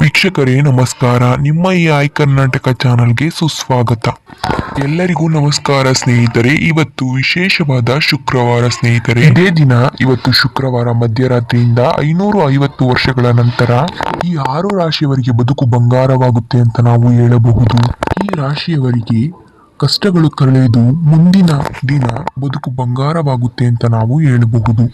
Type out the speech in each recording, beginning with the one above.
ವೀಕ್ಷಕರೇ, ನಮಸ್ಕಾರ. ನಿಮ್ಮ ಈ ಐ ಕರ್ನಾಟಕ ಚಾನಲ್ಗೆ ಸುಸ್ವಾಗತ. ಎಲ್ಲರಿಗೂ ನಮಸ್ಕಾರ ಸ್ನೇಹಿತರೆ. ಇವತ್ತು ವಿಶೇಷವಾದ ಶುಕ್ರವಾರ ಸ್ನೇಹಿತರೆ. ಇದೇ ದಿನ, ಇವತ್ತು ಶುಕ್ರವಾರ ಮಧ್ಯರಾತ್ರಿಯಿಂದ ಐನೂರು ಐವತ್ತು ವರ್ಷಗಳ ನಂತರ ಈ ಆರು ರಾಶಿಯವರಿಗೆ ಬದುಕು ಬಂಗಾರವಾಗುತ್ತೆ ಅಂತ ನಾವು ಹೇಳಬಹುದು. ಈ ರಾಶಿಯವರಿಗೆ ಕಷ್ಟಗಳು ಕಳೆದು ಮುಂದಿನ ದಿನ ಬದುಕು ಬಂಗಾರವಾಗುತ್ತೆ ಅಂತ ನಾವು ಹೇಳಬಹುದು.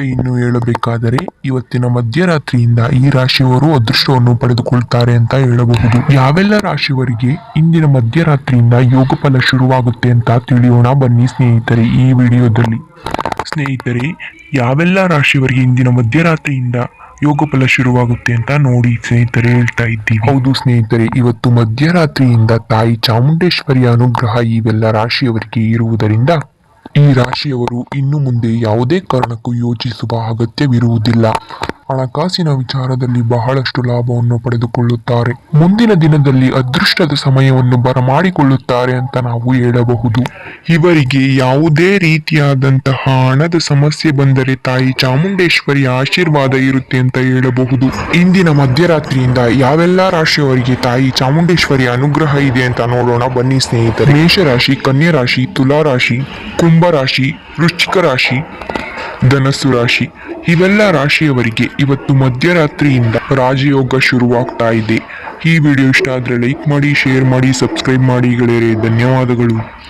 ಇನ್ನು ಹೇಳಬೇಕಾದರೆ ಇವತ್ತಿನ ಮಧ್ಯರಾತ್ರಿಯಿಂದ ಈ ರಾಶಿಯವರು ಅದೃಷ್ಟವನ್ನು ಪಡೆದುಕೊಳ್ತಾರೆ ಅಂತ ಹೇಳಬಹುದು. ಯಾವೆಲ್ಲ ರಾಶಿಯವರಿಗೆ ಇಂದಿನ ಮಧ್ಯರಾತ್ರಿಯಿಂದ ಯೋಗ ಫಲ ಶುರುವಾಗುತ್ತೆ ಅಂತ ತಿಳಿಯೋಣ. ಬನ್ನಿ ಸ್ನೇಹಿತರೆ ಈ ವಿಡಿಯೋದಲ್ಲಿ. ಸ್ನೇಹಿತರೆ, ಯಾವೆಲ್ಲ ರಾಶಿಯವರಿಗೆ ಇಂದಿನ ಮಧ್ಯರಾತ್ರಿಯಿಂದ ಯೋಗ ಫಲ ಶುರುವಾಗುತ್ತೆ ಅಂತ ನೋಡಿ ಸ್ನೇಹಿತರೆ ಹೇಳ್ತಾ ಇದ್ದೀವಿ. ಹೌದು ಸ್ನೇಹಿತರೆ, ಇವತ್ತು ಮಧ್ಯರಾತ್ರಿಯಿಂದ ತಾಯಿ ಚಾಮುಂಡೇಶ್ವರಿಯ ಅನುಗ್ರಹ ಇವೆಲ್ಲ ರಾಶಿಯವರಿಗೆ ಇರುವುದರಿಂದ ಈ ರಾಶಿಯವರು ಇನ್ನು ಮುಂದೆ ಯಾವುದೇ ಕಾರಣಕ್ಕೂ ಯೋಚಿಸುವ ಅಗತ್ಯವಿರುವುದಿಲ್ಲ. ಹಣಕಾಸಿನ ವಿಚಾರದಲ್ಲಿ ಬಹಳಷ್ಟು ಲಾಭವನ್ನು ಪಡೆದುಕೊಳ್ಳುತ್ತಾರೆ. ಮುಂದಿನ ದಿನದಲ್ಲಿ ಅದೃಷ್ಟದ ಸಮಯವನ್ನು ಬರಮಾಡಿಕೊಳ್ಳುತ್ತಾರೆ ಅಂತ ನಾವು ಹೇಳಬಹುದು. ಇವರಿಗೆ ಯಾವುದೇ ರೀತಿಯಾದಂತಹ ಹಣದ ಸಮಸ್ಯೆ ಬಂದರೆ ತಾಯಿ ಚಾಮುಂಡೇಶ್ವರಿಯ ಆಶೀರ್ವಾದ ಇರುತ್ತೆ ಅಂತ ಹೇಳಬಹುದು. ಇಂದಿನ ಮಧ್ಯರಾತ್ರಿಯಿಂದ ಯಾವೆಲ್ಲ ರಾಶಿಯವರಿಗೆ ತಾಯಿ ಚಾಮುಂಡೇಶ್ವರಿಯ ಅನುಗ್ರಹ ಇದೆ ಅಂತ ನೋಡೋಣ ಬನ್ನಿ ಸ್ನೇಹಿತರೆ. ಮೇಷರಾಶಿ ಕನ್ಯಾ ರಾಶಿ ತುಲಾ ರಾಶಿ ಕುಂಭ ರಾಶಿ ವೃಶ್ಚಿಕ ರಾಶಿ ಧನಸ್ಸು ರಾಶಿ. ಇವೆಲ್ಲ ರಾಶಿಯವರಿಗೆ ಇವತ್ತು ಮಧ್ಯರಾತ್ರಿಯಿಂದ ರಾಜಯೋಗ ಶುರುವಾಗ್ತಾ ಇದೆ. ಈ ವಿಡಿಯೋ ಇಷ್ಟ ಆದರೆ ಲೈಕ್ ಮಾಡಿ, ಶೇರ್ ಮಾಡಿ, ಸಬ್ಸ್ಕ್ರೈಬ್ ಮಾಡಿ. ಗೆಳೆಯರೆ, ಧನ್ಯವಾದಗಳು.